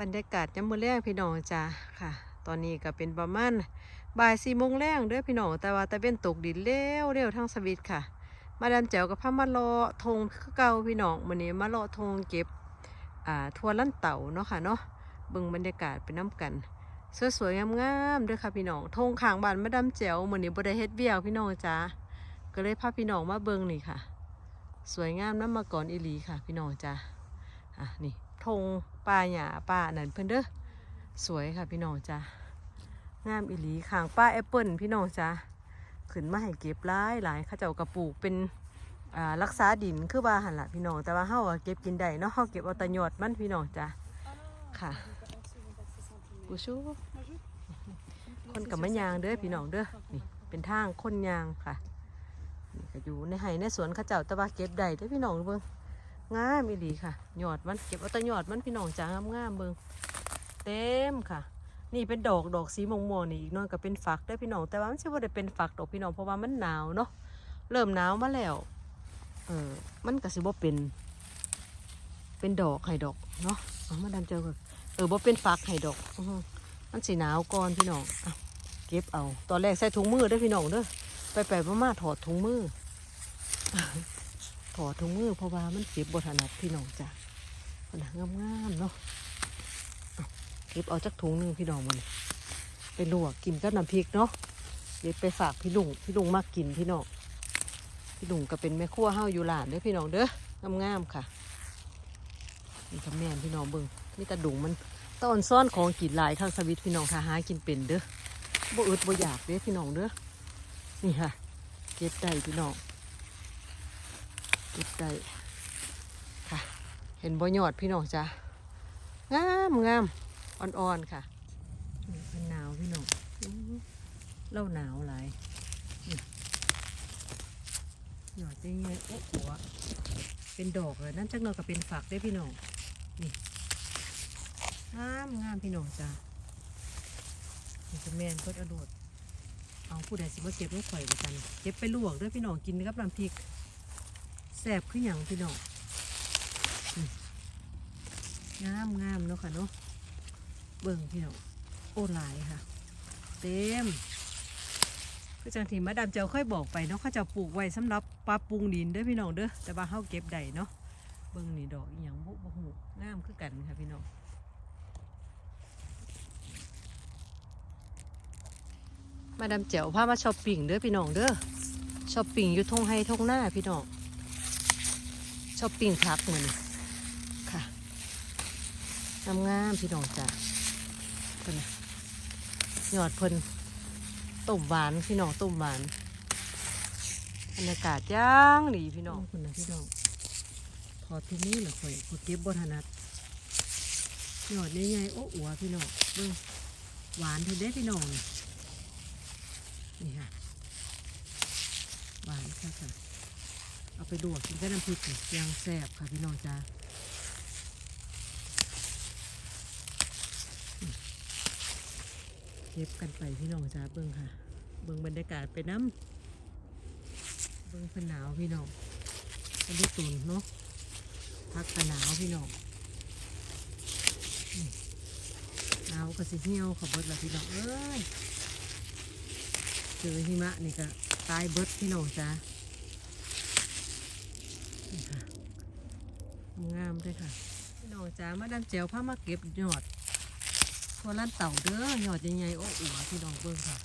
บรรยากาศยามมื้อแรงพี่น้องจ้าค่ะ ตอนนี้ก็เป็นประมาณบ่ายสี่โมงแรงเด้อพี่น้องแต่ว่าตะเว้นตกดินเร็วเร็วทั้งสวิตค่ะ มาดามแจ๋วกับพามาเลาะทงคือเก่าพี่น้องมื้อนี้มาเลาะทงเก็บอ่าทัวลั่นเต่าเนาะค่ะเนาะเบิ่งบรรยากาศไปน้กันสวยๆงามๆด้อค่ะพี่น้องทงขางบานมาดามแจ๋วมื้อนี้บ่ได้เฮ็ดเวียกพี่น้องจ้าก็เลยพาพี่น้องมาเบิ่งนี่ค่ะ สวยงามน้ำมาก่อนอีหลีค่ะ พี่น้องจ้าอะนี่ ธงป่าหญ้าป่านั่นเพิ่นเด้อสวยค่ะพี่น้องจ้างามอีหลีขางป้าแอปเปิลพี่น้องจ้าขึ้นมาให้เก็บหลายหลายเขาเจ้ากระปลูกเป็นอ่ารักษาดินคือว่าหันละพี่น้องแต่ว่าเฮาเก็บกินได้เนาะเฮาเก็บเอาตะยอดมันพี่น้องจ้าค่ะกูชูคนกับมะยางเด้อพี่น้องเด้อนี่เป็นทางคนยางค่ะนี่ก็อยู่ในไห่ในสวนข้าเจ้าตะว่าเก็บได้เด้อพี่น้องเบิ่ง งามอีหลีค่ะยอดมันเก็บเอาแต่ยอดมันพี่น้องจ้างามงามเบิงเต็มค่ะ นี่เป็นดอกดอกสีม่วงๆนี่อีกน้อยก็เป็นฝักเด้พี่น้องแต่ว่ามันสิบ่ได้เป็นฝักดอกพี่น้องเพราะว่ามันหนาวเนาะเริ่มหนาวมาแล้วเออมันก็สิบ่เป็น เป็นดอกไห้ดอกเนาะเอามาดันเจอก่อนเออบ่เป็นฝักไห้ดอกอมันสิหนาวก่อนพี่น้องอะเก็บเอา ตอนแรกใส่ถุงมือเด้พี่น้องเด้อไปไปมามาถอดถุงมือ อดถุงมือเพราะว่ามันเก็บบถนัดพี่น้องจ้ะขนาดงามๆเนาะเก็บเอาจากถุงหนึ่งพี่น้องมันไปลวกกินกับน้ำพริกเนาะเดี๋ยวไปฝากพี่ลุงพี่ลุงมากกินพี่น้องพี่ลุงก็เป็นแม่ครัวเฮาอยู่หลานเด้อพี่น้องเด้องามๆค่ะนี่กับแม่นพี่น้องเบิ่งนี่ตาดุงมันตอนซ่อนของกินหลายข้างสวิตพี่น้องถ้าหากินเป็นเด้อบ่อึดบ่อยากเด้อพี่น้องเด้อนี่ค่ะเก็บได้พี่น้อง เก็บได้ค่ะ เห็นบ่ยอดพี่น้องจ้ะงามงามอ่อนๆค่ะนี่เป็นหนาวพี่น้องเล่าหนาวหลายหยอดได้ไงโอ้หัวเป็นดอกเลยนั่นจักหน่อยก็เป็นฝักได้พี่น้องนี่งามงามพี่น้องจ้ะนี่เป็นแมนก็อโดดเอาผู้ใดสิมาเก็บลูกข่อยกันเก็บไปลวกด้วยพี่น้องกินกับน้ำพริก แซ่บขึ้นอหย่างพี่น้องงามงามเนาะค่ะเนาะเบิ่งพี่น้องโอ้หลายค่ะ เต็มคือจังที่มาดามเจ้าค่อยบอกไปเนาะเขาจะปลูกไว้สำหรับปลาปรุงดินเด้อพี่น้องเด้อแต่ว่าเฮาเก็บได้เนาะเบิ่งนี่ดอกอหย่างบุบหูงามคือกันค่ะพี่น้องมาดามเจ๋วพามาช้อปปิ้งเด้อพี่น้องเด้อช้อปปิ้งอยู่ทงไฮทงหน้าพี่น้อง ชอปปิ้งพักเหมือนค่ะงามงามพี่น้องจ้ะเพิ่นน่ะยอดเพิ่นต้มหวานพี่น้องต้มหวานบรรยากาศย่างดีพี่น้องคุณนะพี่น้องพอที่นี่เหรอข่อยข่อยเก็บบถนัดยอดใหญ่ๆโอ้อัวพี่น้องเบิ่งหวานท่เด้พี่น้องนี่ค่ะหวานค่ะค่ะ เอาไปลวกกินกับน้ำพริกนี่ยางแซ่บค่ะพี่น้องจ้าเก็บกันไปพี่น้องจ้าเบิ้งค่ะ เบิ้งบรรยากาศไปน้ำเบิ้งเป็นหนาวพี่น้องเป็นฤดูเนาะพักกันหนาวพี่น้องหนาวก็สิเหี่ยวขับรถละพี่น้องเอ้ยเจอหิมะนี่ก็ตายเบิดพี่น้องจ้า นี่ค่ะงามด้วยค่ะพี่น้องจ้ามาดามแจวพามาเก็บยอดพอล้านเต่าเด้อยอดใหญ่ๆโอ้โหพี่น้องเบิ่งค่ะ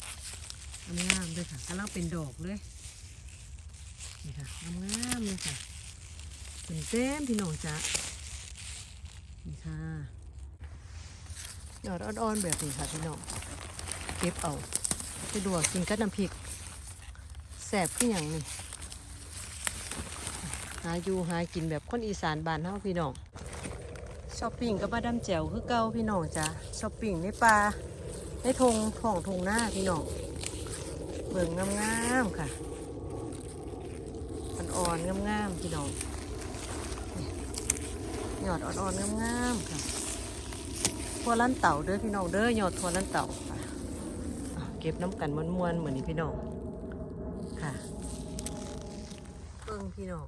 งามๆด้วยค่ะกำลังเป็นดอกเลยนี่ค่ะงามเลยค่ะเป็นเต็มพี่น้องจ้านี่ค่ะยอดอ่อนๆแบบนี้ค่ะพี่น้องเก็บเอาไปลวกกินกับน้ำพริกแสบขึ้นอย่างนี้ หาอยู่หากินแบบคนอีสานบ้านเฮาพี่น้องช้อปปิ้งกับมาดามแจ๋วคือเก่าพี่น้องจ้ะช้อปปิ้งในป่าในทงท้องทงหน้าพี่น้องเบิ่งงามๆค่ะอ่อนๆงามๆพี่น้องนี่ยอดอ่อนๆงามๆค่ะทัวล้านเต่าเด้อพี่น้องเด้อหยอดทัวล้านเต่าค่ะเก็บน้ำกันมวนๆเหมือนนี้พี่น้องค่ะเบิ่งพี่น้อง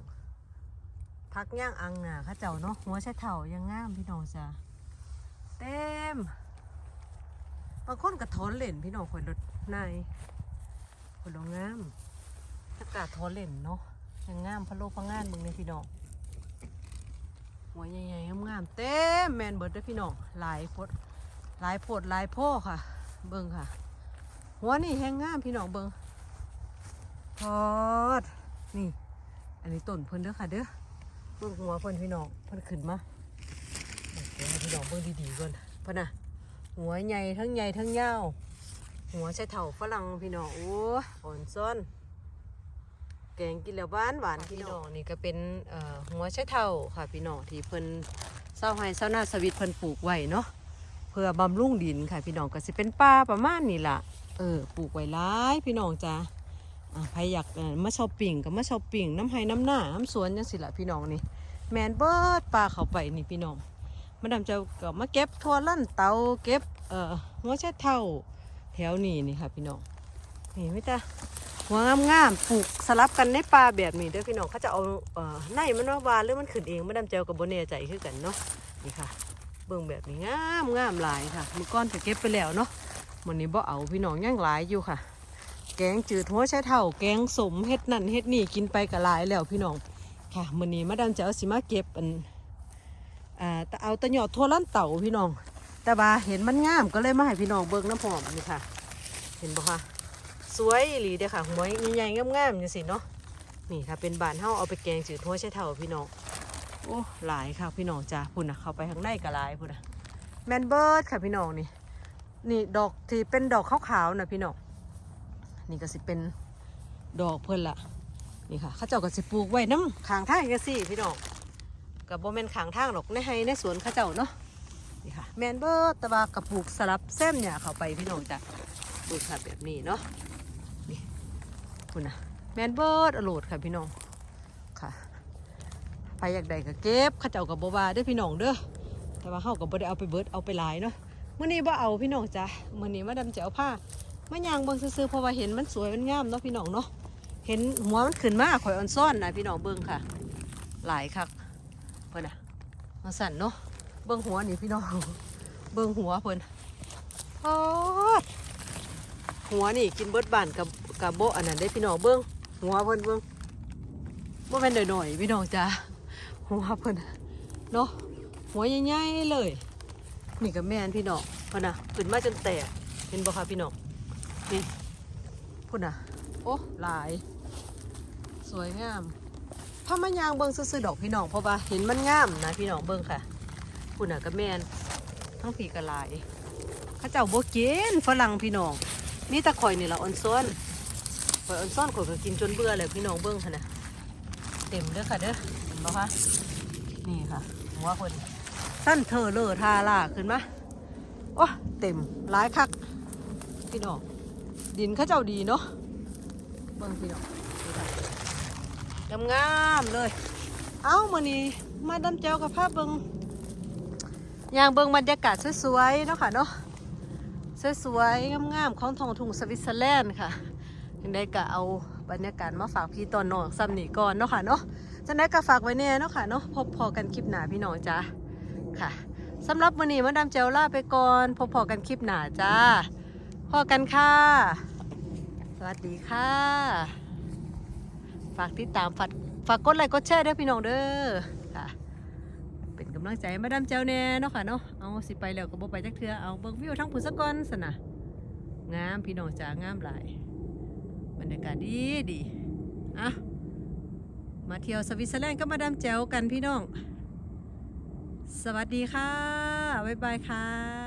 พักย่างอังน่ะข้าเจ้าเนาะหัวใช้เถ่ายังงามพี่น้องจ้ะเต็มบางคนก็ถอนเล่นพี่น้องข่อยรถนายข่อยลงงามอากาศถอนเล่นเนาะยังงามพะโลกพะงานเบิ่งในพี่น้องหัวใหญ่ๆงามๆเต็มแมนเบิดเด้อพี่น้องหลายโพดหลายโพดหลายโพค่ะ เบิ่งค่ะ หัวนี่แห้งงามพี่น้องเบิ่งพอดนี่ อันนี้ต้นเพิ่นเด้อค่ะเด้อ เบิ่งหัวเพิ่นพี่น้องเพิ่นขึ้นมาเดี๋ยวให้พี่น้องเบิ่งดีๆก่อนเพิ่นน่ะ หัวใหญ่ทั้งใหญ่ทั้งยาวหัวใช่เถ่าฝรั่งพี่น้องโอ้อ่อนซ้อนแกงกินแล้วบ้านหวานพี่น้องนี่ก็เป็นหัวใช่เถ่าค่ะพี่น้องที่เพิ่นเศร้าให้เศร้าหน้าสวิตเพิ่นปลูกไว้เนาะเพื่อบำรุงดินค่ะพี่น้องก็สิเป็นป่าประมาณนี้ล่ะเออปลูกไว้หลายพี่น้องจ้า ใครอยากมาช้อปปิ้งก็มาช้อปปิ้งน้ำไห้น้ำหน้าน้ำสวนจังสิละพี่น้องนี่ แมนเบิดปลาเข้าไปนี่พี่น้องมาดามเจะก็มาเก็บทัวลั่นเตาเก็บเอ่อหัวเช็ดเท่าแถวนี้นี่ค่ะพี่น้องนี่ไม่ตาหัวงามๆปลูกสลับกันในป่าแบบนี้เด้อพี่น้องเขาจะเอาเอ่อในมันว่าวานหรือมันขึ้นเองมาดามเจ้ากับโบเน่ใจคือกันเนาะนี่ค่ะ เบิ่งแบบนี้งามงามหลายค่ะมือก้อนก็เก็บไปแล้วเนาะวันนี้บ่เอาพี่น้องยังหลายอยู่ค่ะ แกงจืดหัวใช้เท่าแกงสมเฮ็ดนั่นเฮ็ดนี่กินไปก็หลายแล้วพี่น้องค่ะมื้อนี้มาดามเจ้าสิมาเก็บอันอ่าแต่เอาแตะหยอดทั่วล้านเต่าพี่น้อง แต่ว่าเห็นมันงามก็เลยมาให้พี่น้องเบิ่งน้ำหอมนี่ค่ะ เห็นบ่คะสวยอีหลีเด้อค่ะหัวใหญ่ๆงามๆจังซี่เนาะนี่ค่ะเป็นบานเฮาเอาไปแกงจืดหัวใช้เท่าพี่น้องโอ้หลายค่ะพี่น้องจ้าพุ่นน่ะเข้าไปข้างในก็หลายพุ่นน่ะแมนเบิร์ดค่ะพี่น้องนี่นี่ดอกที่เป็นดอกขาวๆนะพี่น้อง นี่ก็สิเป็นดอกเพิ่นละนี่ค่ะเขาเจ้าก็สิปลูกไว้น้ำขางทางจังซี่พี่น้องกับโบแมนขางทางหรอกในไฮในสวนเข้าเจ้าเนาะนี่ค่ะแมนเบิร์ดตะบากระปลูกสลับแซมเนี่ยเข้าไปพี่น้องจ้ะปลูกค่ะแบบนี้เนาะนี่คุณนะแมนเบิร์ดอโลดค่ะพี่น้องค่ะไปอยากได้ก็เก็บเข้าเจ้ากับโบบว่าเด้อพี่น้องเด้อแต่ว่าเขากับโบได้เอาไปเบิร์ดเอาไปหลายเนาะมื่อนี้บ่เอาพี่น้องจ้ะมื่อนี้มาดำจะเอาผ้า มายางเบิ่งซื่อๆเพราะว่าเห็นมันสวยมันงามเนาะพี่น้องเนาะเห็นหัวมันขึ้นมาข่อยออนซ่อนนะพี่น้องเบิ่งค่ะ หลายคักเพิ่นน่ะมาสั่นเนาะเบิ่งหัวนี่พี่น้องเบิ่งหัวเพิ่นโอ้ดหัวนี่กินเบิดบานกับกับโบอันนั้นได้พี่น้องเบิ่งหัวเพิ่นเบิ่งบ่แม่นหน่อยๆพี่น้องจ้าหัวเพิ่นเนาะหัวใหญ่ๆเลย นี่ก็แม่นพี่น้องเพิ่นน่ะขึ้นมาจนแตกเห็นบ่คะพี่น้อง นี่พุ่นน่ะ โอ้ หลาย สวยงามพามายางเบิ่งซื่อๆดอกพี่น้องเพราะว่าเห็นมันงามนะพี่น้องเบิ่งค่ะคุณน่ะก็แม่นทั้งผีกระลายเข้าเจ้าบ่กินฝรั่งพี่น้องมีแตะข่อยนี่ละออนซ้อนข่อยออนซ้อนข่อยก็กินจนเบื่อเลยพี่น้องเบิ่งค่ะนะเต็มเด้อค่ะเด้อเห็นบ่คะนี่ค่ะหัวคนสั้นเธอเลอทาล่าขึ้นมาโอ้เต็มหลายคักพี่น้อง ดินเข้าเจ้าดีเนาะเบิ่งพี่น้องนี่ค่ะงามๆเลย เอ้ามื่อนี้มาดำเจ้ากับภาพเบิงยางเบิงบรรยากาศสวยๆเนาะค่ะเนาะสวยๆงามๆของท้องทุ่งสวิตเซอร์แลนด์ค่ะยังได้ก็เอาบรรยากาศมาฝากพี่ตอนนอกซ้ำนี่ก่อนเนาะค่ะเนาะจะได้ก็ฝากไว้แน่เนาะค่ะเนาะพบพอกันคลิปหน้าพี่น้องจ้าค่ะสำหรับวันนี้มาดามเจลลาไปก่อน พบพอกันคลิปหน้าจ้า พอกันค่ะ สวัสดีค่ะ ฝากติดตามฝากฝากกดไลค์กดแชร์ด้วยพี่น้องเด้อค่ะ เป็นกำลังใจมาดามเจ้าแน่เนาะค่ะเนาะเอาสิไปแล้วก็บ่ไปจักเทือเอาเบิ่งวิวทั้งผู้สะก่อนสนะงามพี่น้องจ๋างามหลายบรรยากาศดีดีอะมาเที่ยวสวิตเซอร์แลนด์ก็มาดามแจวกันพี่น้อง สวัสดีค่ะ บ๊ายบายค่ะ